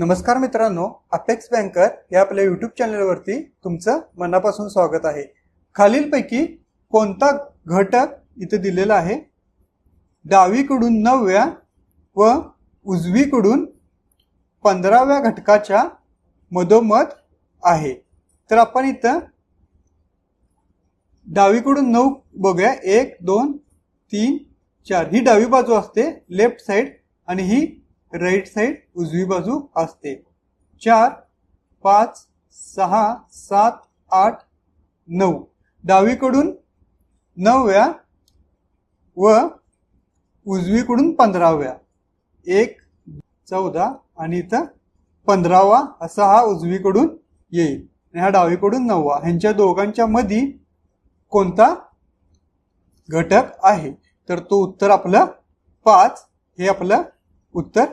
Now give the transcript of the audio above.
नमस्कार मित्रांनो apex banker या आपल्या युट्यूब चॅनलवरती तुमचं मनापासून स्वागत आहे. खालीलपैकी कोणता घटक इथं दिलेला आहे? डावीकडून नवव्या व उजवीकडून पंधराव्या घटकाच्या मधोमध आहे. तर आपण इथं डावीकडून नऊ बघूया. एक दोन तीन चार. ही डावी बाजू असते लेफ्ट साईड आणि ही राईट साईड उजवी बाजू असते. चार पाच सहा सात आठ नऊ. डावीकडून नवव्या व उजवीकडून पंधराव्या. एक चौदा आणि इथं पंधरावा असा हा उजवीकडून येईल. आणि हा डावीकडून नववा. ह्यांच्या दोघांच्या मधी कोणता घटक आहे? तर तो उत्तर आपलं पाच हे आपलं उत्तर